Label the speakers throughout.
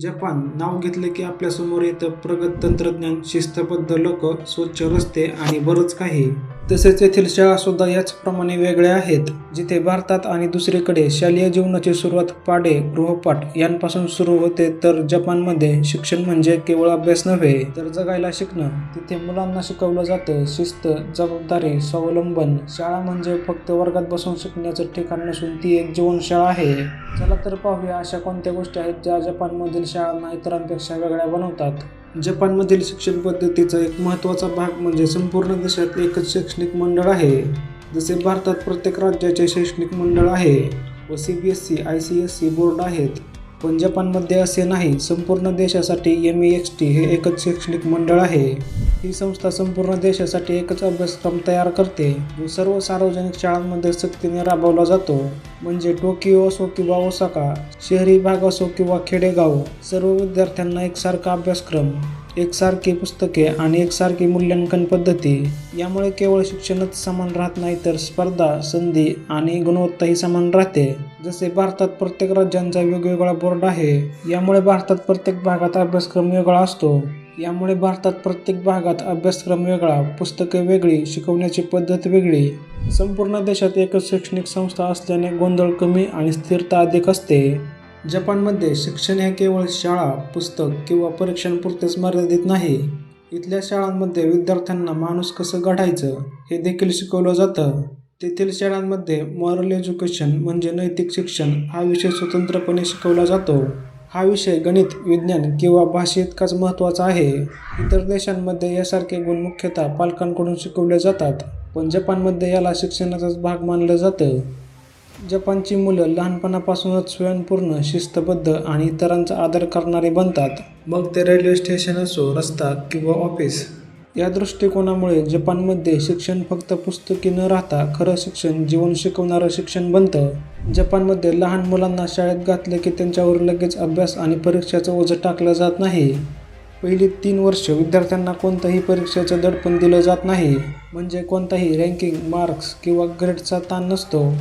Speaker 1: Japan नाव घेतलं की आपल्यासमोर येतं प्रगत तंत्रज्ञान शिस्तबद्ध लोक स्वच्छ रस्ते आणि बरंच काही. तसेच येथील शाळा सुद्धा याचप्रमाणे वेगळ्या आहेत जिथे भारतात आणि दुसरीकडे शालेय जीवनाची सुरुवात पाडे गृहपाठ यांपासून सुरू होते. तर जपानमध्ये शिक्षण म्हणजे केवळ अभ्यास नव्हे तर जगायला शिकणं. तिथे मुलांना शिकवलं जातं शिस्त जबाबदारी स्वावलंबन. शाळा म्हणजे फक्त वर्गात बसून शिकण्याचं ठिकाण नसून ती एक जीवनशाळा आहे. चला तर पाहूया अशा कोणत्या गोष्टी आहेत ज्या जपानमधील शाळांना इतरांपेक्षा वेगळ्या बनवतात. जपानमधील शिक्षण पद्धतीचा एक महत्त्वाचा भाग म्हणजे संपूर्ण देशात एकच शैक्षणिक मंडळ आहे. जसे भारतात प्रत्येक राज्याचे शैक्षणिक मंडळ आहे व C B S C I C S C board आहेत. पण जपानमध्ये असे नाही संपूर्ण देशासाठी एम ई एक्स टी हे एकच शैक्षणिक मंडळ आहे. ही संस्था संपूर्ण देशासाठी एकच अभ्यासक्रम तयार करते. जो सर्व सार्वजनिक शाळांमध्ये सक्तीने राबवला जातो. म्हणजे टोकियो असो किंवा ओसाका शहरी भाग असो किंवा खेडेगाव सर्व विद्यार्थ्यांना एकसारखा अभ्यासक्रम एकसारखी पुस्तके आणि एकसारखी मूल्यांकन पद्धती यामुळे केवळ शिक्षणच समान राहत नाही तर स्पर्धा संधी आणि गुणवत्ताही समान राहते. जसे भारतात प्रत्येक राज्यांचा वेगवेगळा बोर्ड आहे यामुळे भारतात प्रत्येक भागात अभ्यासक्रम वेगळा असतो. यामुळे भारतात प्रत्येक भागात अभ्यासक्रम वेगळा पुस्तके वेगळी शिकवण्याची पद्धत वेगळी. संपूर्ण देशात एकच शैक्षणिक संस्था असल्याने गोंधळ कमी आणि स्थिरता अधिक असते. जपानमध्ये शिक्षण हे केवळ शाळा पुस्तक किंवा परीक्षांपुरतेच मर्यादित नाही. इथल्या शाळांमध्ये विद्यार्थ्यांना माणूस कसं घडायचं हे देखील शिकवलं जातं. तेथील शाळांमध्ये मॉरल एज्युकेशन म्हणजे नैतिक शिक्षण हा विषय स्वतंत्रपणे शिकवला जातो. हा विषय गणित विज्ञान किंवा भाषेइतकाच महत्त्वाचा आहे. इतर देशांमध्ये यासारखे गुण मुख्यतः पालकांकडून शिकवले जातात पण जपानमध्ये याला शिक्षणाचाच भाग मानलं जातं. जपानची मुलं लहानपणापासूनच स्वयंपूर्ण शिस्तबद्ध आणि इतरांचा आदर करणारे बनतात. मग ते रेल्वे स्टेशन असो रस्ता किंवा ऑफिस या दृष्टिकोनामुळे जपानमध्ये शिक्षण फक्त पुस्तकी न राहता खरं शिक्षण जीवन शिकवणारं शिक्षण बनतं. जपानमध्ये लहान मुलांना शाळेत घातले की त्यांच्यावर लगेच अभ्यास आणि परीक्षेचं ओझं टाकलं जात नाही. पहिली तीन वर्ष विद्यार्थ्यांना कोणत्याही परीक्षेचं दडपण दिलं जात नाही. म्हणजे कोणताही रँकिंग मार्क्स किंवा ग्रेडचा ताण नसतो.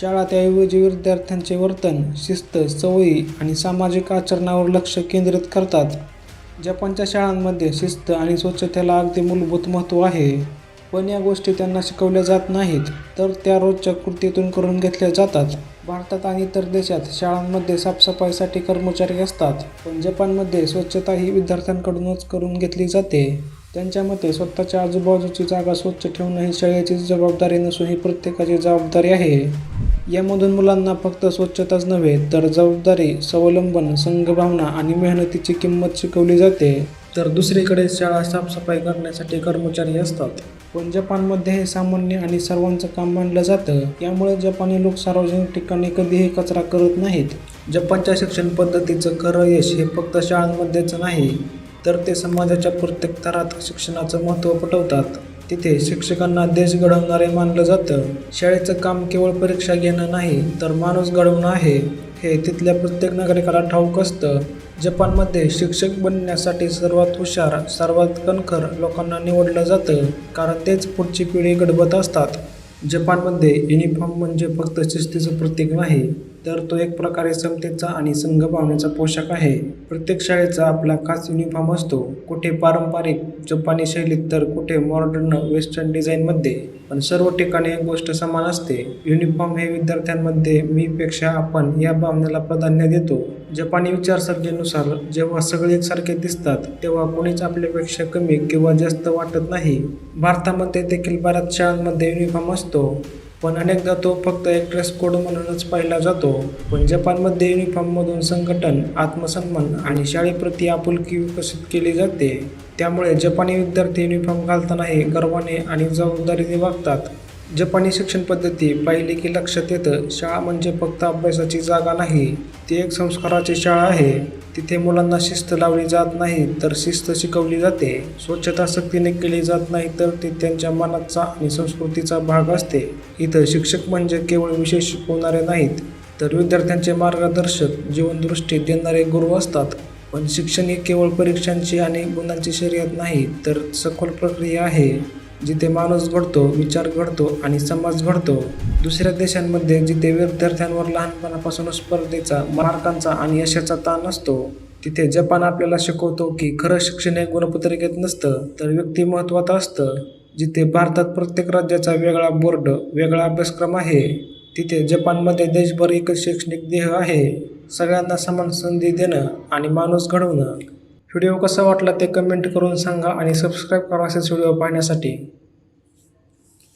Speaker 1: शाळा त्याऐवजी विद्यार्थ्यांचे वर्तन शिस्त सवयी आणि सामाजिक आचरणावर लक्ष केंद्रित करतात. जपानच्या शाळांमध्ये शिस्त आणि स्वच्छतेला अगदी मूलभूत महत्त्व आहे. पण या गोष्टी त्यांना शिकवल्या जात नाहीत तर त्या रोजच्या कृतीतून करून घेतल्या जातात. भारतात आणि इतर देशात शाळांमध्ये साफसफाईसाठी कर्मचारी असतात पण जपानमध्ये स्वच्छता ही विद्यार्थ्यांकडूनच करून घेतली जाते. त्यांच्या मते स्वतःच्या आजूबाजूची जागा स्वच्छ ठेवणं ही शाळेची जबाबदारी नसून ही प्रत्येकाची जबाबदारी आहे. यामधून मुलांना फक्त स्वच्छताच नव्हे तर जबाबदारी स्वावलंबन संघभावना आणि मेहनतीची किंमत शिकवली जाते. तर दुसरीकडे शाळा साफसफाई करण्यासाठी कर्मचारी असतात. पण जपानमध्ये हे सामान्य आणि सर्वांचं काम मानलं जातं. यामुळे जपानी लोक सार्वजनिक ठिकाणी कधीही कचरा करत नाहीत. जपानच्या शिक्षण पद्धतीचं खरं यश हे फक्त शाळांमध्येच नाही तर ते समाजाच्या प्रत्येक थरात शिक्षणाचं महत्त्व पटवतात. तिथे शिक्षकांना देश घडवणारे मानलं जातं. शाळेचं काम केवळ परीक्षा घेणं नाही तर माणूस घडवणं आहे. हे तिथल्या प्रत्येक नागरिकाला ठाऊक असतं. जपानमध्ये शिक्षक बनण्यासाठी सर्वात हुशार सर्वात कणखर लोकांना निवडलं जातं कारण तेच पुढची पिढी घडवत असतात. जपानमध्ये युनिफॉर्म म्हणजे फक्त शिस्तीचं प्रतीक नाही. तर तो एक प्रकारे समतेचा आणि संघ भावनेचा पोशाख आहे. प्रत्येक शाळेचा आपला खास युनिफॉर्म असतो. कुठे पारंपरिक जपानी शैलीत तर कुठे मॉडर्न वेस्टर्न डिझाईनमध्ये पण सर्व ठिकाणी एक गोष्ट समान असते. युनिफॉर्म हे विद्यार्थ्यांमध्ये मीपेक्षा आपण या भावनेला प्राधान्य देतो. जपानी विचारसरणीनुसार जेव्हा सगळे एकसारखे दिसतात तेव्हा कोणीच आपल्यापेक्षा कमी किंवा जास्त वाटत नाही. भारतामध्ये देखील बऱ्याच शाळांमध्ये युनिफॉर्म असतो. पण अनेकदा तो फक्त एक ड्रेस कोड म्हणूनच पाहिला जातो. पण जपानमध्ये युनिफॉर्ममधून संघटन आत्मसन्मान आणि शाळेप्रती आपुलकी विकसित केली जाते. त्यामुळे जपानी विद्यार्थी युनिफॉर्म घालतानाही गर्वाने आणि जबाबदारीने वागतात. जपानी शिक्षण पद्धती पाहिली की लक्षात येतं शाळा म्हणजे फक्त अभ्यासाची जागा नाही ती एक संस्काराची शाळा आहे. तिथे मुलांना शिस्त लावली जात नाही तर शिस्त शिकवली जाते. स्वच्छता सक्तीने केली जात नाही तर ती त्यांच्या मनाचा आणि संस्कृतीचा भाग असते. इथं शिक्षक म्हणजे केवळ विषय शिकवणारे नाहीत तर विद्यार्थ्यांचे मार्गदर्शक जीवनदृष्टी देणारे गुरु असतात. पण शिक्षण ही केवळ परीक्षांची आणि गुणांची शर्यत नाही तर सखोल प्रक्रिया आहे. जिथे माणूस घडतो विचार घडतो आणि समाज घडतो दुसऱ्या देशांमध्ये जिथे विद्यार्थ्यांवर लहानपणापासूनच स्पर्धेचा मार्कांचा आणि यशाचा ताण असतो तिथे जपान आपल्याला शिकवतो की खरं शिक्षण हे गुणपत्रिकेत नसतं तर व्यक्तिमत्वात असतं. जिथे भारतात प्रत्येक राज्याचा वेगळा बोर्ड वेगळा अभ्यासक्रम आहे तिथे जपानमध्ये देशभर एकच शैक्षणिक ध्येय आहे सगळ्यांना समान संधी देणं आणि माणूस घडवणं. व्हिडिओ कसा वाटला ते कमेंट करून सांगा आणि सबस्क्राईब करा असेच व्हिडिओ पाहण्यासाठी.